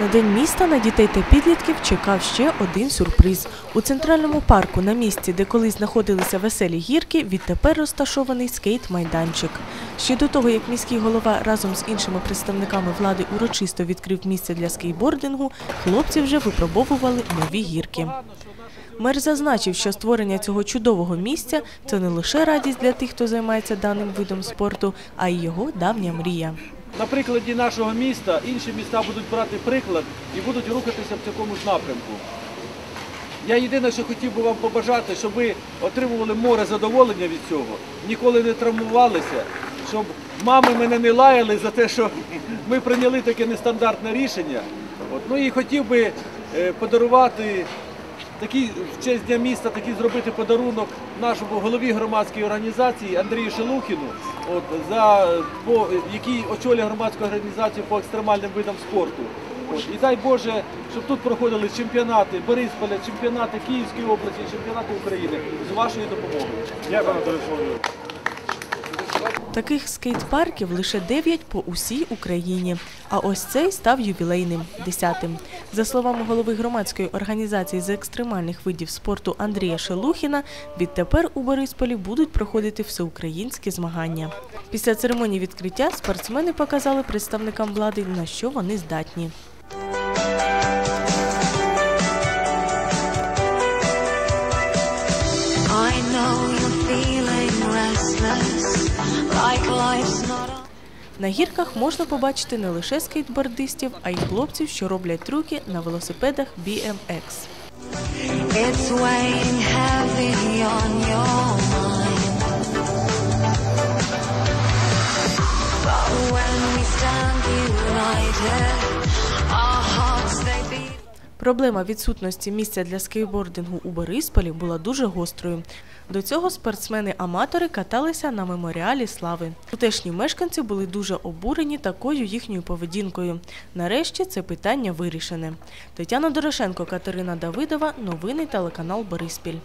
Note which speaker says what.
Speaker 1: На день міста на дітей та підлітків чекав ще один сюрприз. У центральному парку на місці, де колись знаходилися веселі гірки, відтепер розташований скейт-майданчик. Ще до того, як міський голова разом з іншими представниками влади урочисто відкрив місце для скейтбордингу, хлопці вже випробовували нові гірки. Мер зазначив, що створення цього чудового місця це не лише радість для тих, хто займається даним видом спорту, а й його давня мрія.
Speaker 2: На прикладі нашого міста інші міста будуть брати приклад і будуть рухатися в такому ж напрямку. Я єдине, що хотів би вам побажати, щоб ви отримували море задоволення від цього, ніколи не травмувалися, щоб мами мене не лаяли за те, що ми прийняли таке нестандартне рішення. От. Ну і хотів би е, подарувати такий в честь дня міста, такий зробити подарунок нашому голові громадської організації Андрію Шелухіну, от, за, по, який очолює громадську організацію по екстремальним видам спорту. От, і дай Боже, щоб тут проходили чемпіонати Борисполя, чемпіонати Київської області, чемпіонати України з вашою допомогою. Дякую, Анатолій Соловйович.
Speaker 1: Таких скейт-парків лише 9 по усій Україні. А ось цей став ювілейним – 10-тим. За словами голови громадської організації з екстремальних видів спорту Андрія Шелухіна, відтепер у Борисполі будуть проходити всеукраїнські змагання. Після церемонії відкриття спортсмени показали представникам влади, на що вони здатні.
Speaker 3: I know you're feeling restless,
Speaker 1: На гірках можна побачити не лише скейтбордистів, а й хлопців, що роблять трюки на велосипедах BMX.
Speaker 3: It's
Speaker 1: Проблема відсутності місця для скейтбордингу у Борисполі була дуже гострою. До цього спортсмени-аматори каталися на меморіалі слави. Тутешні мешканці були дуже обурені такою їхньою поведінкою. Нарешті це питання вирішене. Тетяна Дорошенко, Катерина Давидова. Новини телеканал Бориспіль.